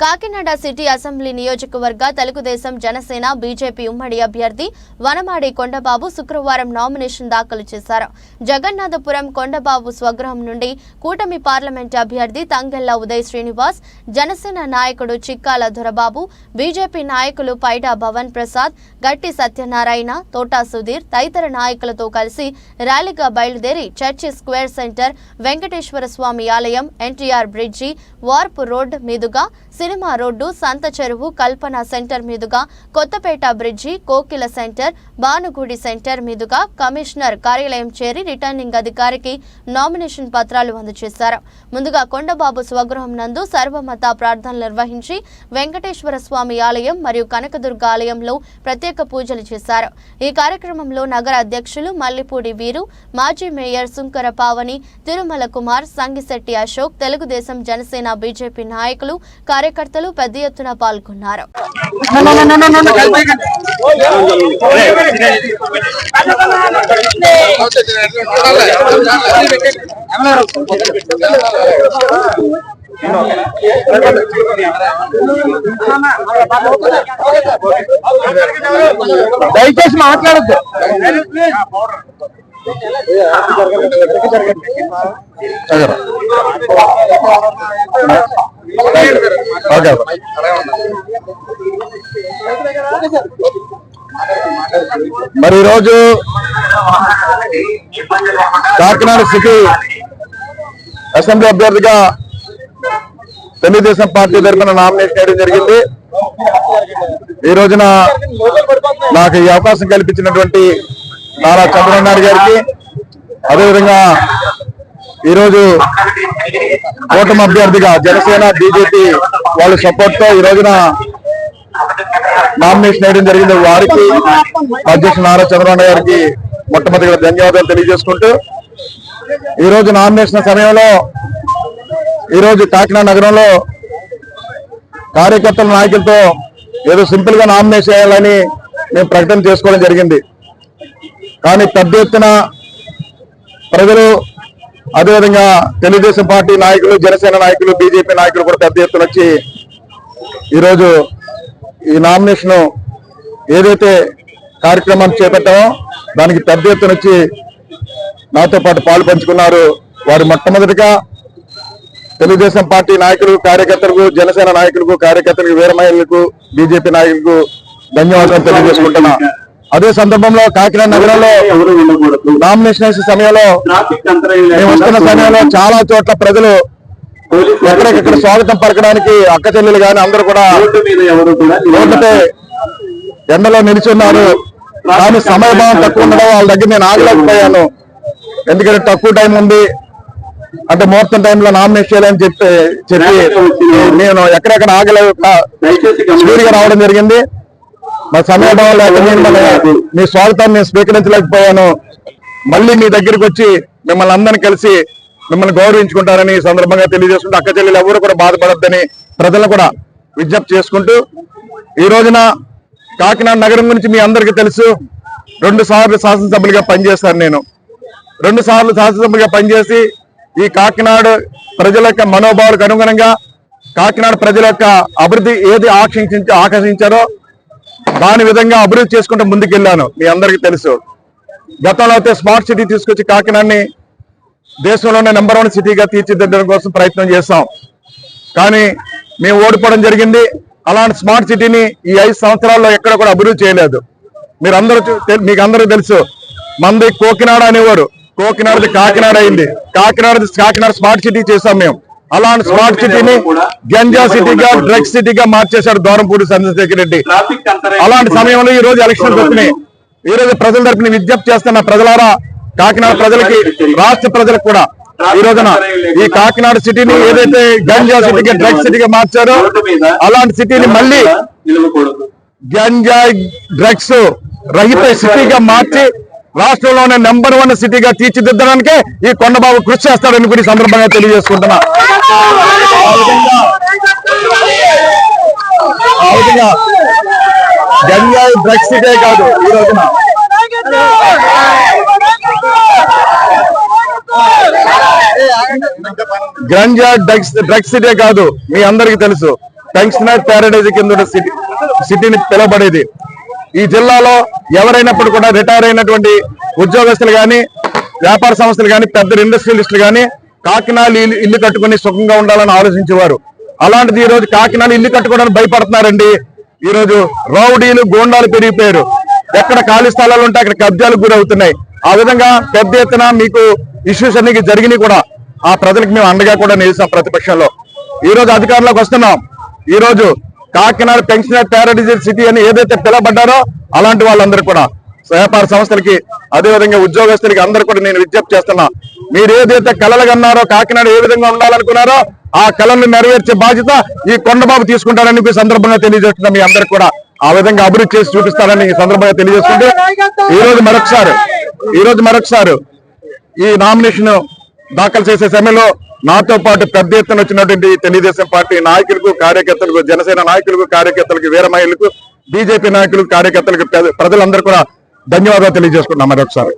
Kakinada city assembly నియోజకవర్గ Telugu Desam Janasena BJP ఉమ్మడి అభ్యర్థి వనమాడి కొండబాబు శుక్రవారం నామినేషన్ దాఖలు చేశారు. జగన్నాథపురం కొండబాబు స్వగృహం నుండి కూటమి పార్లమెంట్ అభ్యర్థి తంగెల్ల ఉదయ్ శ్రీనివాస్ జనసేన నాయకుడు చిక్కాల దొరబాబు బీజేపీ నాయకులు పైడా భవన్ ప్రసాద్ గట్టి సత్యనారాయణ తోటా సుధీర్ తదితర నాయకులతో కలిసి ర్యాలీగా బయలుదేరి church square centre Venkateswara Swamy ఆలయం ఎన్టీఆర్ బ్రిడ్జి వార్పు రోడ్ మీదుగా cinema road Santha Cheruvu Kalpana centre మీదుగా Kothapeta bridge Kokila centre Bhanugudi centre మీదుగా కమిషనర్ కార్యాలయం చేరి రిటర్నింగ్ అధికారికి నామినేషన్ పత్రాలు అందజేశారు. ముందుగా కొండబాబు స్వగృహం నందు సర్వమత ప్రార్థనలు నిర్వహించి వెంకటేశ్వర స్వామి ఆలయం మరియు కనకదుర్గ ఆలయంలో ప్రత్యేక పూజలు చేశారు. ఈ కార్యక్రమంలో నగర అధ్యక్షులు మల్లిపూడి వీరు మాజీ మేయర్ సుంకర పావని తిరుమల కుమార్ సంగిశెట్టి అశోక్ తెలుగుదేశం జనసేన బీజేపీ నాయకులు కార్యకర్తలు పెద్ద ఎత్తున పాల్గొన్నారు. దయచేసి మాట్లాడద్దు. ఓకే. మరి ఈరోజు కాకినాడ సిటీ అసెంబ్లీ అభ్యర్థిగా తెలుగుదేశం పార్టీ తరఫున నామినేషన్ వేయడం జరిగింది. ఈ రోజున నాకు ఈ అవకాశం కల్పించినటువంటి నారా చంద్రబాబు నాయుడు గారికి అదేవిధంగా ఈరోజు కూటమి అభ్యర్థిగా జనసేన బీజేపీ వాళ్ళ సపోర్ట్తో ఈ రోజున నామినేషన్ వేయడం జరిగింది. వారికి అధ్యక్షుడు నారా చంద్రబాబు గారికి మొట్టమొదటిగా ధన్యవాదాలు తెలియజేసుకుంటూ ఈ రోజు నామినేషన్ సమయంలో ఈ రోజు కాకినాడ నగరంలో కార్యకర్తల నాయకులతో ఏదో సింపుల్గా నామినేషన్ చేయాలని మేము ప్రకటన చేసుకోవడం జరిగింది. కానీ పెద్ద ఎత్తున ప్రజలు అదేవిధంగా తెలుగుదేశం పార్టీ నాయకులు జనసేన నాయకులు బీజేపీ నాయకులు కూడా పెద్ద ఎత్తున వచ్చి ఈరోజు ఈ నామినేషన్ ఏదైతే కార్యక్రమాన్ని చేపట్టామో దానికి పెద్ద ఎత్తున వచ్చి నాతో పాటు పాలు పంచుకున్నారు వారు మొట్టమొదటిగా తెలుగుదేశం పార్టీ నాయకులు కార్యకర్తలకు జనసేన నాయకులకు కార్యకర్తలకు వీరమహిళలకు బీజేపీ నాయకులకు ధన్యవాదాలు తెలియజేసుకుంటున్నా. అదే సందర్భంలో కాకినాడ నగరంలో నామినేషన్ వేసే సమయంలో మేము వస్తున్న సమయంలో చాలా చోట్ల ప్రజలు పోలీసు ఎక్కడికక్కడ స్వాగతం పలకడానికి అక్క చెల్లెలు గాని అందరూ కూడా రోడ్డుపై ఎండలో నిలిచున్నారు. కానీ సమయభావం తక్కువ ఉండడం వాళ్ళ దగ్గర నేను ఆగలేకపోయాను. ఎందుకంటే తక్కువ టైం ఉంది. అంటే ముహూర్తం టైంలో నామినేట్ చేయాలని చెప్పి చెప్పి నేను ఎక్కడెక్కడ ఆగలేక దయచేసి స్పీడ్గా రావడం జరిగింది. మా సమయభావం మీ స్వాగతాన్ని నేను స్వీకరించలేకపోయాను. మళ్ళీ మీ దగ్గరికి వచ్చి మిమ్మల్ని అందరిని కలిసి మిమ్మల్ని గౌరవించుకుంటారని సందర్భంగా తెలియజేసుకుంటూ అక్క చెల్లెలు ఎవరు కూడా బాధపడద్దని ప్రజలు కూడా విజ్ఞప్తి చేసుకుంటూ ఈ రోజున కాకినాడ నగరం గురించి మీ అందరికీ తెలుసు. రెండు సార్లు శాసనసభ్యులుగా పనిచేశాను నేను. రెండు సార్లు శాసనసభ్యులుగా పనిచేసి ఈ కాకినాడ ప్రజల యొక్క మనోభావాలకు అనుగుణంగా కాకినాడ ప్రజల యొక్క అభివృద్ధి ఏది ఆకర్షించి ఆకర్షించారో దాని విధంగా అభివృద్ధి చేసుకుంటూ ముందుకెళ్ళాను. మీ అందరికీ తెలుసు. గతంలో అయితే స్మార్ట్ సిటీ తీసుకొచ్చి కాకినాడని దేశంలోనే నెంబర్ వన్ సిటీగా తీర్చిదిద్దడం కోసం ప్రయత్నం చేస్తాం కానీ మేము ఓడిపోవడం జరిగింది. అలాంటి స్మార్ట్ సిటీని ఈ ఐదు సంవత్సరాల్లో ఎక్కడ కూడా అభివృద్ధి చేయలేదు. మీరు అందరూ చూ- మీకు అందరూ తెలుసు. మంది కోకినాడ అనేవారు. కోకినాడది కాకినాడ అయింది. కాకినాడది కాకినాడ స్మార్ట్ సిటీ చేసాం మేము. అలాంటి స్మార్ట్ సిటీని గంజా సిటీగా డ్రగ్స్ సిటీగా మార్చేశాడు దూరంపూడి చంద్రశేఖర్ రెడ్డి. అలాంటి సమయంలో ఈ రోజు ఎలక్షన్స్ వచ్చినాయి. ఈ రోజు ప్రజల తరపున విజ్ఞప్తి చేస్తున్న ప్రజలారా కాకినాడ ప్రజలకి రాష్ట్ర ప్రజలకు కూడా ఈ రోజున ఈ కాకినాడ సిటీని ఏదైతే గంజా సిటీగా డ్రగ్స్ సిటీగా మార్చారో అలాంటి సిటీని మళ్ళీ గంజాయి డ్రగ్స్ రహిత సిటీగా మార్చి రాష్ట్రంలోనే నెంబర్ వన్ సిటీగా తీర్చిదిద్దడానికే ఈ కొండబాబు కృషి చేస్తాడని కూడా సందర్భంగా తెలియజేసుకుంటున్నా. ఆ గంజాయి డ్రగ్స్ సిటీ కాదు ఈ రోజున. గంజా డ్రగ్స్ డ్రగ్స్ సిటీ కాదు మీ అందరికీ తెలుసు. పెన్షనర్ ప్యారడైజ్ కింద సిటీ సిటీని పిలబడేది ఈ జిల్లాలో ఎవరైనప్పుడు కూడా రిటైర్ అయినటువంటి ఉద్యోగస్తులు కానీ వ్యాపార సంస్థలు కానీ పెద్ద ఇండస్ట్రియలిస్టులు కానీ కాకినాడ ఇల్లు ఇల్లు కట్టుకుని సుఖంగా ఉండాలని ఆలోచించేవారు. అలాంటిది ఈ రోజు కాకినాడ ఇల్లు కట్టుకోవడానికి భయపడుతున్నారండి. ఈ రోజు రౌడీలు గోండాలు పెరిగిపోయారు. ఎక్కడ ఖాళీ స్థలాలు ఉంటే అక్కడ కబ్జాలకు గురవుతున్నాయి. ఆ విధంగా పెద్ద ఎత్తున మీకు ఇష్యూస్ అన్ని జరిగినాయి కూడా. ఆ ప్రజలకు మేము అండగా కూడా నిలిచాం ప్రతిపక్షంలో. ఈ రోజు అధికారంలోకి వస్తున్నాం. ఈరోజు కాకినాడ పెన్షనర్ ప్యారడైజర్ సిటీ అని ఏదైతే పిలబడ్డారో అలాంటి వాళ్ళందరూ కూడా వ్యాపార సంస్థలకి అదేవిధంగా ఉద్యోగస్తులకి అందరూ కూడా నేను విజ్ఞప్తి చేస్తున్నా. మీరు ఏదైతే కళలు కన్నారో కాకినాడ ఏ విధంగా ఉండాలనుకున్నారో ఆ కళలను నెరవేర్చే బాధ్యత ఈ కొండబాబు తీసుకుంటారని ఈ సందర్భంగా తెలియజేస్తున్నా మీ అందరికి కూడా. ఆ విధంగా అభివృద్ధి చేసి చూపిస్తారని ఈ సందర్భంగా తెలియజేసుకుంటే ఈ రోజు మరొకసారి ఈ రోజు మరొకసారి ఈ నామినేషన్ దాఖలు చేసే సమయంలో నాతో పాటు పెద్ద ఎత్తున వచ్చినటువంటి తెలుగుదేశం పార్టీ నాయకులకు కార్యకర్తలకు జనసేన నాయకులకు కార్యకర్తలకు వీరమహిళలకు బీజేపీ నాయకులకు కార్యకర్తలకు ప్రజలందరూ కూడా ధన్యవాదాలు తెలియజేసుకుంటున్నాం మరొకసారి